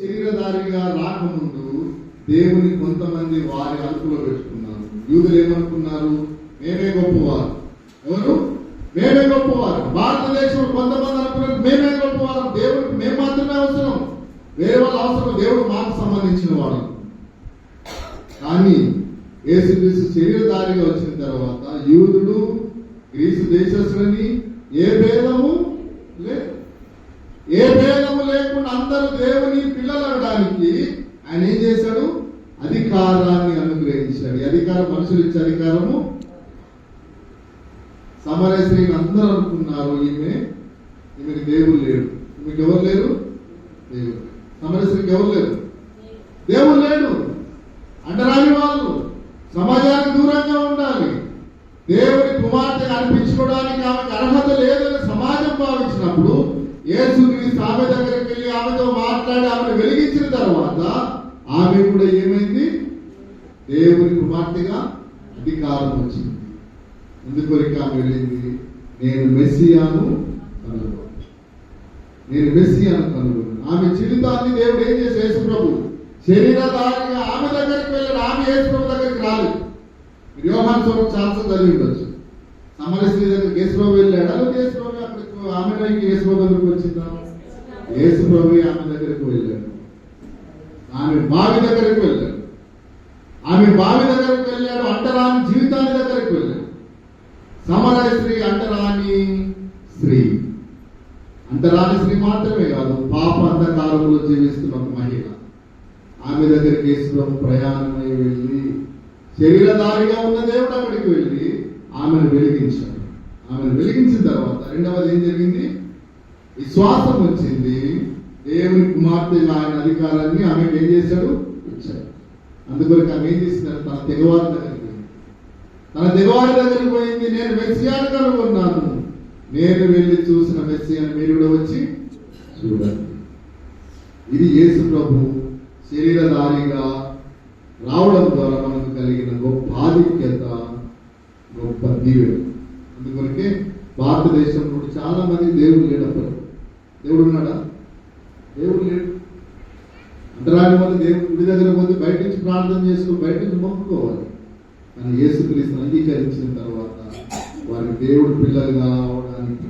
శరీరధారిగా రాకముందు దేవుని కొంతమంది వారి అదుపులో పెట్టుకున్నారు. యూదులు ఏమనుకున్నారు? మేమే గొప్పవారు. ఎవరు? మేమే గొప్పవారు. భారతదేశంలో కొంతమంది అనుకున్నారు మేమే గొప్పవారు. దేవుడికి మేము మాత్రమే అవసరం. వేరే వాళ్ళ అవసరం దేవుడు మాకు సంబంధించిన వాడు. కానీ ఏసుక్రీస్తు శరీరధారిగా వచ్చిన తర్వాత యూదుడు గ్రీసు దేశస్తులని ఏ భేదము లేదు ఏ భేదము లేకుండా అందరూ దేవుని పిల్లలు అనడానికి ఆయన ఏం చేశాడు? అధికారాన్ని అనుగ్రహించాడు. అధికారం మనుషులు ఇచ్చే అధికారము? సమరశ్రీని అందరూ అనుకున్నారు ఈమె ఈమెకి దేవుడు లేడు. ఈమెకి ఎవరు లేరు? దేవుడు. సమరశ్రీకి ఎవరు లేరు? దేవుడు లేడు. అంటరాని వాళ్ళు సమాజానికి దూరంగా ఉండాలి. దేవుడి కుమార్తె అనిపించుకోవడానికి ఆమెకు అర్హత లేదని సమాజం భావించినప్పుడు యేసుని ఆమె దగ్గరికి వెళ్ళి ఆమెతో మాట్లాడి ఆమెను వెలిగించిన తర్వాత ఆమె కూడా ఏమైంది? దేవుని కుమార్తెగా అధికారం వచ్చింది. ఎందుకొరికి ఆమె వెళ్ళింది? నేను మెస్సియాను కనుగొను నేను మెస్సియాను కనుగొను ఆమె జీవితాన్ని దేవుడు ఏం చేసి యేసు ప్రభు శరీరధారిగా ఆమె దగ్గరికి వెళ్ళాడు. ఆమె యేసు ప్రభు దగ్గరికి రాలేదు. మీరు యోహాన్ స్వరం చాలా చదివి ఉండొచ్చు. సమరశ్రీ దగ్గరికి యేసు ప్రభు వెళ్ళాడు. అలా యేసు ప్రభు అక్కడికి ఆమె దగ్గరికి యేసు దగ్గరకు వచ్చిందా? యేసు ప్రభు ఆమె దగ్గరకు వెళ్ళాడు. ఆమె బావి దగ్గరకు వెళ్ళాడు. ఆమె బావి దగ్గరకు వెళ్ళాడు అంటరాని జీవితాన్ని దగ్గరకు వెళ్ళాడు. సమరాయ స్త్రీ అంటరాని స్త్రీ. అంటరాని స్త్రీ మాత్రమే కాదు పాప అంధకారంలో జీవిస్తున్న ఒక మహిళ. ఆమె దగ్గరికి యేసుప్రభు ప్రయాణమై వెళ్ళి శరీరధారిగా ఉన్న దేవుడు అక్కడికి వెళ్ళి ఆమెను వెలిగించాడు. ఆమెను వెలిగించిన తర్వాత రెండవది ఏం జరిగింది? విశ్వాసం వచ్చింది. దేవుని కుమార్తె ఆయన అధికారాన్ని ఆమెకు ఏం చేశాడు? ఇచ్చాడు. అందుకొరకు ఆమె ఏం చేసినారు తన తెగవారి దగ్గరికి పోయింది. తన తెగవారి దగ్గరికి పోయింది. నేను మెస్సియాను కనుగొన్నాను. నేను వెళ్ళి చూసిన మెస్సియాను మీరు కూడా వచ్చి చూడండి. ఇది యేసు ప్రభు శరీరధారిగా రావడం ద్వారా మనకు కలిగిన గొప్ప ఆధిక్యత గొప్ప దీవెన. అందుకొరకే భారతదేశంలో చాలా మంది దేవుడు లేడప్పుడు దేవుడు ఉన్నాడా దేవుడు లేడు. అంతరాని వాళ్ళు దేవుడు గుడి దగ్గర పోతే బయట నుంచి ప్రార్థన చేసుకుని బయట నుంచి మొక్కుకోవాలి. కానీ యేసుక్రీస్తుని అంగీకరించిన తర్వాత వారి దేవుడు పిల్లలుగా అవడానికి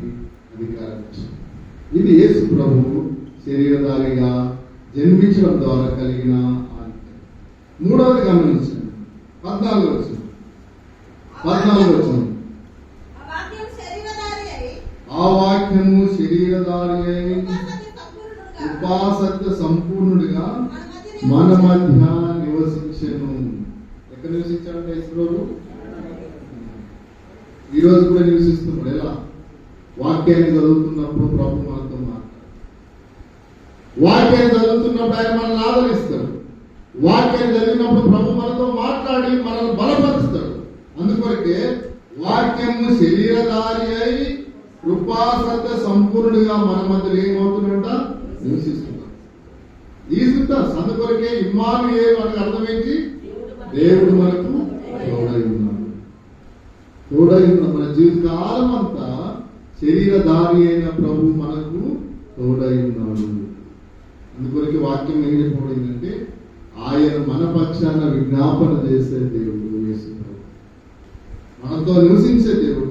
అధికారం ఇచ్చింది ఇది యేసు ప్రభువు శరీరధారిగా జన్మించడం ద్వారా కలిగిన మూడవది గమనించండి. పద్నాలుగు వచ్చింది పద్నాలుగు వచ్చింది ఆ వాక్యం శరీరధారి అయి ఆ వాక్యము శరీరధారి అయి సంపూర్ణుడిగా మన మధ్య మధ్య నివసించను. ఎక్కడ నివసించాడంటే ఇస్రోలు ఈ రోజు కూడా నివసిస్తున్నాడు. ఎలా? వాక్యాన్ని చదువుతున్నప్పుడు ప్రభు మనతో మాట్లాడు. వాక్యాన్ని చదువుతున్నప్పుడు ఆయన మనల్ని ఆదరిస్తాడు. వాక్యాన్ని చదివినప్పుడు ప్రభు మనతో మాట్లాడి మనల్ని బలపరుస్తాడు. అందుకొరకే వాక్యము శరీరధారి అయి కృపాసత్య సంపూర్ణుడిగా మన మధ్యలో ఏమవుతుందంట? నివసిస్తున్నాడు ఈ సుత అందుకొరకే ఇమ్మాను ఏ మనకు అర్థమైంది దేవుడు మనకు తోడై ఉన్నాడు తోడై ఉన్న మన జీవితకాలం అంతా శరీరధారి అయిన ప్రభు మనకు తోడై ఉన్నాడు అందుకొరకే వాక్యం ఏం చెప్పబడిందంటే ఆయన మన పక్షాన విజ్ఞాపన చేసే దేవుడు యేసు మనతో నివసించే దేవుడు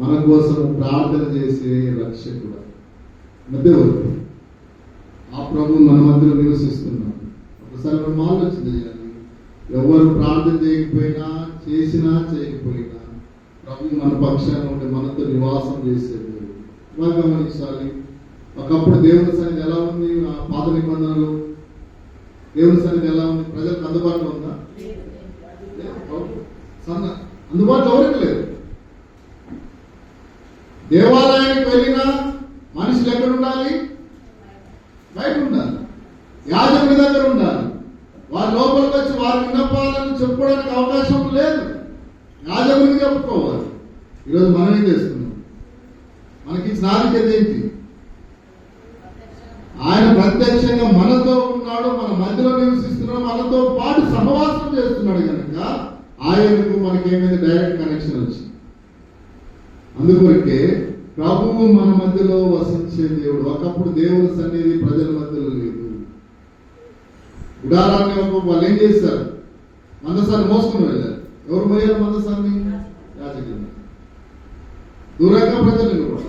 మన కోసం ప్రార్థన చేసే రక్షకుడు. మధ్యవర్తి ఆ ప్రభు మన మధ్యలో నివసిస్తున్నాడు ఒకసారి మనం ఆలోచన చేయాలి ఎవరు ప్రార్థన చేయకపోయినా చేసినా చేయకపోయినా ప్రభు మన పక్షాన ఉండి మనతో నివాసం చేసేది. బాగా గమనించాలి. ఒకప్పుడు దేవుని సన్నిధి ఎలా ఉంది? ఆ పాత నిబంధనలు? దేవుని సన్నిధి ఎలా ఉంది? ప్రజలకు అందుబాటులో ఉందా? అందుబాటులో ఎవరికి దేవాలయానికి వెళ్ళినా మనుషులు ఎక్కడ ఉండాలి? బయట ఉండాలి యాజకుడి దగ్గర ఉండాలి. వారి లోపలికి వచ్చి వారి విన్నపాలను చెప్పుకోవడానికి అవకాశం లేదు. యాజకుడికి చెప్పుకోవాలి. ఈరోజు మనం ఏం చేస్తున్నాం? మనకి ఇచ్చిన ఏంటి? ఆయన ప్రత్యక్షంగా మనతో ఉన్నాడు మన మధ్యలో నివసిస్తున్నాడు మనతో పాటు సహవాసం చేస్తున్నాడు కనుక ఆయనకు మనకేమైంది డైరెక్ట్ కనెక్షన్ వచ్చింది. అందుకొరకే ప్రభువు మన మధ్యలో వసించే దేవుడు. ఒకప్పుడు దేవుని సన్నిధి ప్రజల మధ్యలో లేదు. గుడారాన్ని ఒక వాళ్ళు ఏం చేశారు? మందసాన్ని మోసుకుని వెళ్ళారు. ఎవరు పోయారు మందసాన్ని? యాజకులు. దూరంగా ప్రజలు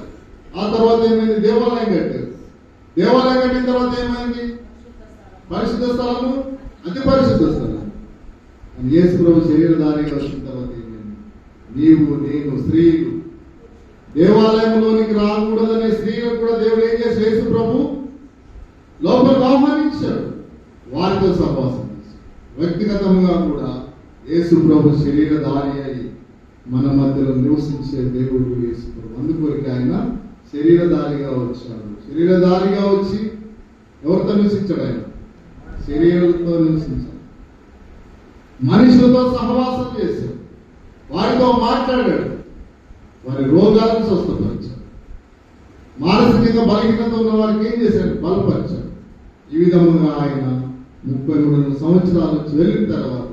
ఆ తర్వాత ఏమైంది? దేవాలయం కట్టారు. దేవాలయం కట్టిన తర్వాత ఏమైంది? పరిశుద్ధ స్థలము? అతి పరిశుద్ధ స్థలం. అని యేసు ప్రభు శరీరధారిగా వచ్చిన తర్వాత ఏమైంది? నీవు నేను స్త్రీలు దేవాలయంలోనికి రాకూడదనే స్త్రీలకు కూడా దేవుడు ఏం చేసి యేసు ప్రభు లోపలికి ఆహ్వానించాడు. వారితో సహవాసం వ్యక్తిగతంగా కూడా యేసు ప్రభు శరీరధారి అయి మన మధ్యలో నివసించే దేవుడు యేసు ప్రభు. అందుకొరికి ఆయన శరీరధారిగా వచ్చాడు. శరీరధారిగా వచ్చి ఎవరితో నివసించాడు ఆయన? శరీరంతో నివసించాడు. మనుషులతో సహవాసం చేశాడు. వారితో మాట్లాడాడు. వారి రోగాలను స్వస్థపరిచారు. మానసికంగా బలహీనత ఉన్న వారికి ఏం చేశారు? బలపరిచారు. ఈ విధముగా ఆయన ముప్పై మూడు సంవత్సరాల నుంచి వెళ్ళిన తర్వాత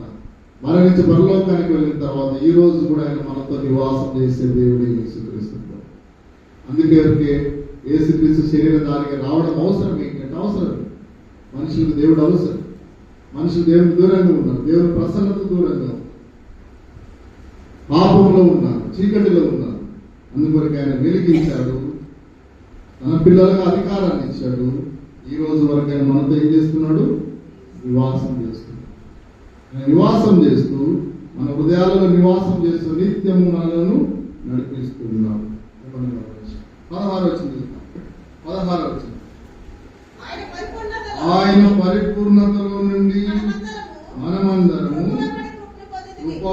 మరణించి పరలోకానికి వెళ్ళిన తర్వాత ఈ రోజు కూడా ఆయన మనతో నివాసం చేసే దేవుడే యేసుక్రీస్తు. ప్రభు. అందుకే ఊరికే యేసుక్రీస్తు దానికి రావడం అవసరం ఏంటంటే అవసరం. మనుషులకు దేవుడు అవసరం. మనుషులు దేవుని దూరంగా ఉన్నారు. దేవుని ప్రసన్నత దూరంగా ఉన్నారు. పాపంలో ఉన్నారు. చీకటిలో ఉన్నారు. అందుకొరకు ఆయన వెలిగించాడు. తన పిల్లలకు అధికారాన్ని ఇచ్చాడు. ఈ రోజు వరకు ఆయన మనతో ఏం చేస్తున్నాడు? నివాసం చేస్తున్నాడు. నివాసం చేస్తూ మన హృదయాలలో నివాసం చేస్తూ నిత్యము మనలను నడిపిస్తున్నాడు పదహారు వచ్చింది పదహారు వచ్చింది. ఆయన పరిపూర్ణతలో నుండి మనమందరము కృప